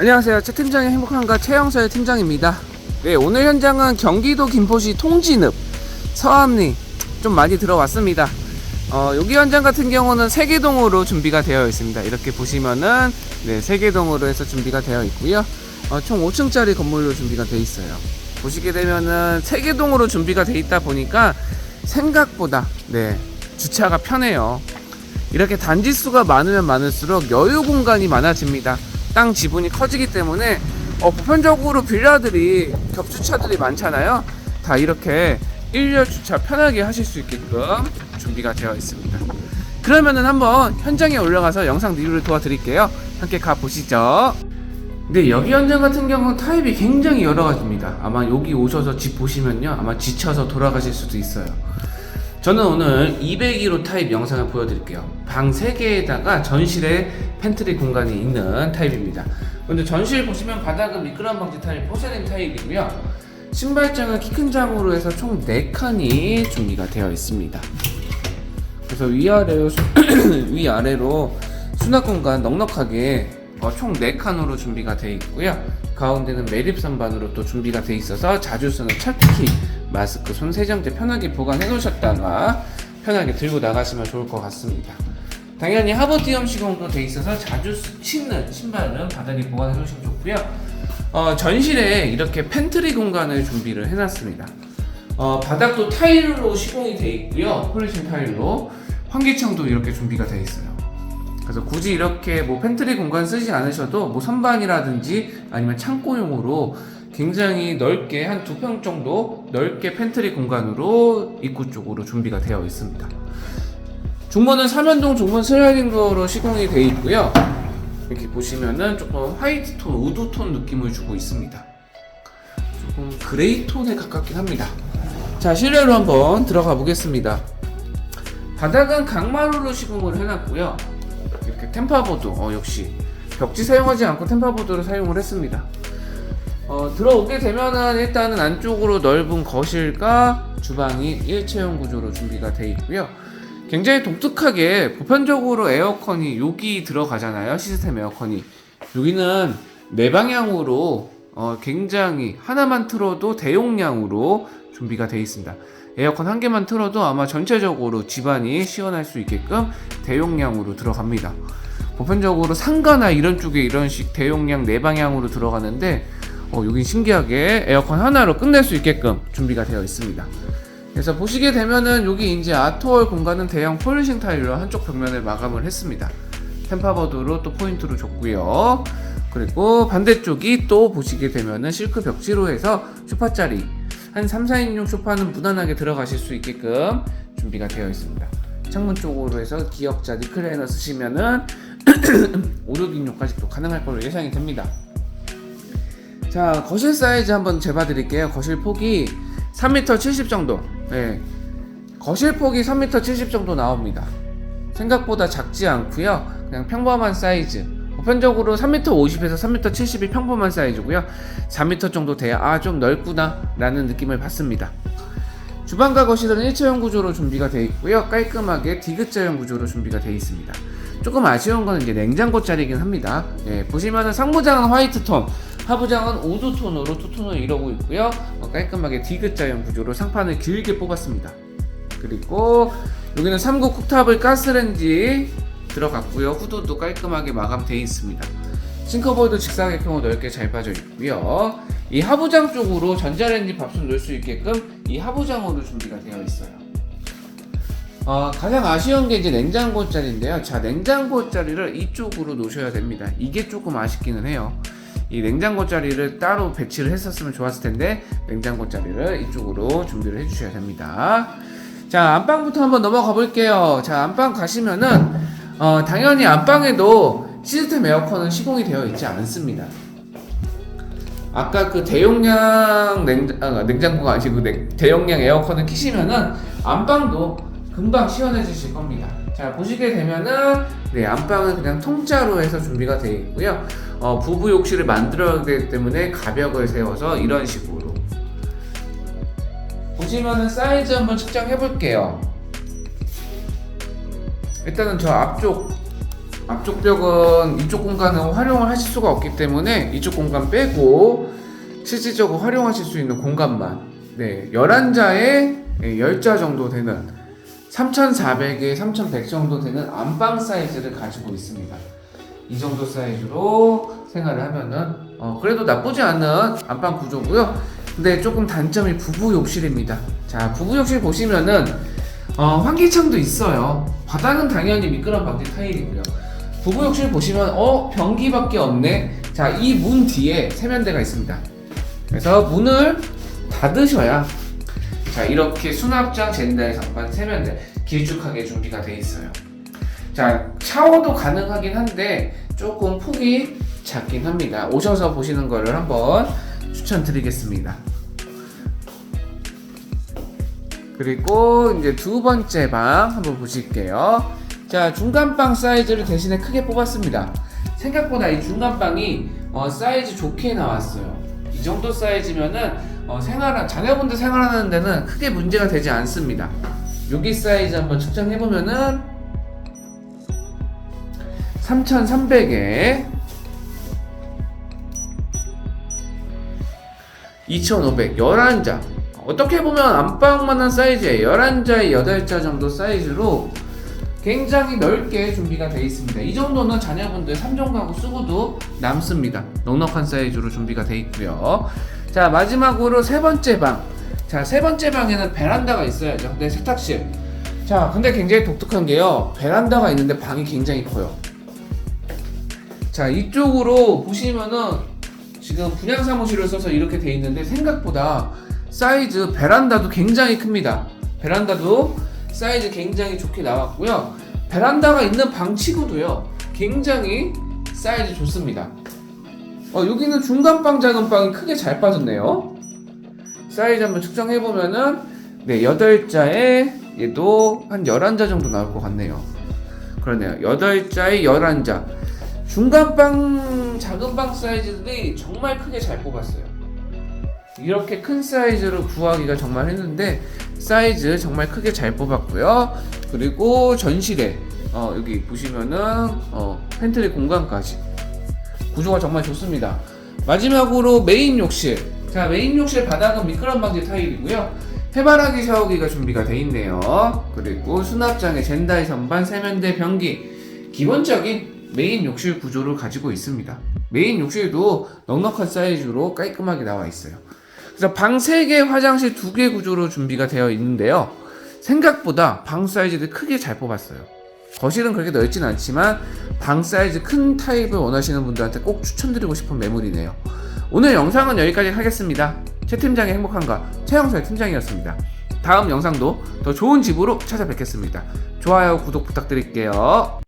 안녕하세요. 최 팀장의 행복한가 최영서의 팀장입니다. 네, 오늘 현장은 경기도 김포시 통진읍 서암리 좀 많이 들어왔습니다. 어, 여기 현장 같은 경우는 세계동으로 준비가 되어 있습니다. 이렇게 보시면은 네, 세계동으로 해서 준비가 되어 있고요. 어, 총 5층짜리 건물로 준비가 되어 있어요. 보시게 되면은 세계동으로 준비가 되어 있다 보니까 생각보다 네, 주차가 편해요. 이렇게 단지 수가 많으면 많을수록 여유 공간이 많아집니다. 땅 지분이 커지기 때문에 어, 보편적으로 빌라들이 겹주차들이 많잖아요. 다 이렇게 일렬 주차 편하게 하실 수 있게끔 준비가 되어 있습니다. 그러면은 한번 현장에 올라가서 영상 리뷰를 도와드릴게요. 함께 가 보시죠. 네, 여기 현장 같은 경우는 타입이 굉장히 여러 가지입니다. 아마 여기 오셔서 집 보시면요. 아마 지쳐서 돌아가실 수도 있어요. 저는 오늘 202로 타입 영상을 보여드릴게요. 방 3개에다가 전실에 팬트리 공간이 있는 타입입니다. 근데 전실 보시면 바닥은 미끄럼 방지 타입 포세린 타입이고요. 신발장은 키 큰 장으로 해서 총 4칸이 준비가 되어 있습니다. 그래서 위아래로 수- 위아래로 수납 공간 넉넉하게 어, 총 4칸으로 준비가 되어 있고요. 가운데는 매립 선반으로 또 준비가 되어 있어서 자주 쓰는 철티키 마스크, 손 세정제 편하게 보관해 놓으셨다가 편하게 들고 나가시면 좋을 것 같습니다. 당연히 하버디엄 시공도 되어 있어서 자주 쓰- 신는 신발은 바닥에 보관해 놓으시면 좋고요. 어, 전실에 이렇게 팬트리 공간을 준비를 해놨습니다. 어, 바닥도 타일로 시공이 되어 있고요. 폴리싱 타일로 환기창도 이렇게 준비가 되어 있어요. 그래서 굳이 이렇게 뭐 팬트리 공간 쓰지 않으셔도 뭐 선반이라든지 아니면 창고용으로 굉장히 넓게 한 두 평 정도 넓게 팬트리 공간으로 입구 쪽으로 준비가 되어 있습니다. 중문은 삼연동 중문 슬라이딩도어로 시공이 되어 있고요. 이렇게 보시면은 조금 화이트 톤, 우드 톤 느낌을 주고 있습니다. 조금 그레이 톤에 가깝긴 합니다. 자, 실내로 한번 들어가 보겠습니다. 바닥은 강마루로 시공을 해놨고요. 이렇게 템파보드, 어, 역시 벽지 사용하지 않고 템파보드를 사용을 했습니다. 어, 들어오게 되면은 일단은 안쪽으로 넓은 거실과 주방이 일체형 구조로 준비가 되어 있고요. 굉장히 독특하게 보편적으로 에어컨이 여기 들어가잖아요. 시스템 에어컨이. 여기는 네 방향으로 어, 굉장히 하나만 틀어도 대용량으로 준비가 되어 있습니다. 에어컨 한 개만 틀어도 아마 전체적으로 집안이 시원할 수 있게끔 대용량으로 들어갑니다. 보편적으로 상가나 이런 쪽에 이런 식 대용량 네 방향으로 들어가는데 어, 여긴 신기하게 에어컨 하나로 끝낼 수 있게끔 준비가 되어 있습니다. 그래서 보시게 되면은 여기 이제 아트월 공간은 대형 폴리싱 타일로 한쪽 벽면을 마감을 했습니다. 템파버드로 또 포인트로 줬고요. 그리고 반대쪽이 또 보시게 되면은 실크 벽지로 해서 소파짜리 한 3, 4인용 소파는 무난하게 들어가실 수 있게끔 준비가 되어 있습니다. 창문 쪽으로 해서 기역자 리클라이너 쓰시면은 5, 6인용까지 또 가능할 걸로 예상이 됩니다. 자, 거실 사이즈 한번 재봐 드릴게요. 거실 폭이 3m 70 정도. 네. 거실 폭이 3m 70 정도 나옵니다. 생각보다 작지 않고요. 그냥 평범한 사이즈. 보편적으로 3m 50에서 3m 70이 평범한 사이즈고요. 4m 정도 돼야 아 좀 넓구나 라는 느낌을 받습니다. 주방과 거실은 일체형 구조로 준비가 되어 있고요. 깔끔하게 디귿자형 구조로 준비가 되어 있습니다. 조금 아쉬운 거는 이제 냉장고 자리긴 합니다. 예, 보시면은 상부장은 화이트 톤, 하부장은 우드 톤으로 투톤을 이루고 있고요. 어, 깔끔하게 디귿자형 구조로 상판을 길게 뽑았습니다. 그리고 여기는 3구 쿡탑을 가스렌지 들어갔고요. 후드도 깔끔하게 마감되어 있습니다. 싱커볼도 직사각형으로 넓게 잘 빠져 있고요. 이 하부장 쪽으로 전자레인지 밥솥 넣을 수 있게끔 이 하부장으로 준비가 되어 있어요. 어, 가장 아쉬운 게 이제 냉장고 자리인데요. 자, 냉장고 자리를 이쪽으로 놓으셔야 됩니다. 이게 조금 아쉽기는 해요. 이 냉장고 자리를 따로 배치를 했었으면 좋았을 텐데 냉장고 자리를 이쪽으로 준비를 해주셔야 됩니다. 자, 안방부터 한번 넘어가 볼게요. 자, 안방 가시면은 어, 당연히 안방에도 시스템 에어컨은 시공이 되어 있지 않습니다. 아까 그 대용량 냉, 아, 냉장고가 아니고 냉, 대용량 에어컨을 키시면은 안방도 금방 시원해지실 겁니다. 자 보시게 되면은 네 안방은 그냥 통짜로 해서 준비가 되어 있고요. 어, 부부 욕실을 만들어야 되기 때문에 가벽을 세워서 이런 식으로 보시면은 사이즈 한번 측정해 볼게요. 일단은 저 앞쪽 앞쪽 벽은 이쪽 공간은 활용을 하실 수가 없기 때문에 이쪽 공간 빼고 실질적으로 활용하실 수 있는 공간만 네 11자에 10자 정도 되는 3400에 3100 정도 되는 안방 사이즈를 가지고 있습니다. 이 정도 사이즈로 생활을 하면은 어, 그래도 나쁘지 않은 안방 구조고요. 근데 조금 단점이 부부 욕실입니다. 자 부부 욕실 보시면은 어, 환기창도 있어요. 바닥은 당연히 미끄럼 방지 타일이고요. 부부 욕실 보시면 어 변기밖에 없네. 자 이 문 뒤에 세면대가 있습니다. 그래서 문을 닫으셔야 자 이렇게 수납장 젠다의 상판 세면대 길쭉하게 준비가 돼 있어요 자 샤워도 가능하긴 한데 조금 폭이 작긴 합니다 오셔서 보시는 거를 한번 추천드리겠습니다 그리고 이제 두 번째 방 한번 보실게요. 자, 중간 방 사이즈를 대신에 크게 뽑았습니다. 생각보다 이 중간 방이 어, 사이즈 좋게 나왔어요. 이 정도 사이즈면은 어, 생활 자녀분들 생활하는 데는 크게 문제가 되지 않습니다. 여기 사이즈 한번 측정해 보면은 3,300에 2,500 11자. 어떻게 보면 안방만한 사이즈예요 11자에 8자 정도 사이즈로 굉장히 넓게 준비가 되어 있습니다. 이 정도는 자녀분들 3종 가구 쓰고도 남습니다. 넉넉한 사이즈로 준비가 되어 있고요 자 마지막으로 세 번째 방 자 세 번째 방에는 베란다가 있어야죠 네 세탁실 자 근데 굉장히 독특한 게요 베란다가 있는데 방이 굉장히 커요 자 이쪽으로 보시면은 지금 분양 사무실을 써서 이렇게 돼 있는데 생각보다 사이즈 베란다도 굉장히 큽니다. 베란다도 사이즈 굉장히 좋게 나왔고요. 베란다가 있는 방 치고도요. 굉장히 사이즈 좋습니다. 어, 여기는 중간 방, 작은 방이 크게 잘 빠졌네요. 사이즈 한번 측정해 보면은 네, 8자에 얘도 한 11자 정도 나올 것 같네요. 그러네요. 8자에 11자. 중간 방, 작은 방 사이즈들이 정말 크게 잘 뽑았어요. 이렇게 큰 사이즈로 구하기가 정말 했는데 사이즈 정말 크게 잘 뽑았고요. 그리고 전실에 어, 여기 보시면은 어, 팬트리 공간까지 구조가 정말 좋습니다. 마지막으로 메인 욕실. 자 메인 욕실 바닥은 미끄럼 방지 타일이고요. 해바라기 샤워기가 준비가 되어 있네요. 그리고 수납장에 젠다이 선반, 세면대, 변기 기본적인 메인 욕실 구조를 가지고 있습니다. 메인 욕실도 넉넉한 사이즈로 깔끔하게 나와 있어요. 그래서 방 3개, 화장실 2개 구조로 준비가 되어 있는데요. 생각보다 방 사이즈를 크게 잘 뽑았어요. 거실은 그렇게 넓진 않지만 방 사이즈 큰 타입을 원하시는 분들한테 꼭 추천드리고 싶은 매물이네요. 오늘 영상은 여기까지 하겠습니다. 최 팀장의 행복한가 최영설 팀장이었습니다. 다음 영상도 더 좋은 집으로 찾아뵙겠습니다. 좋아요, 구독 부탁드릴게요.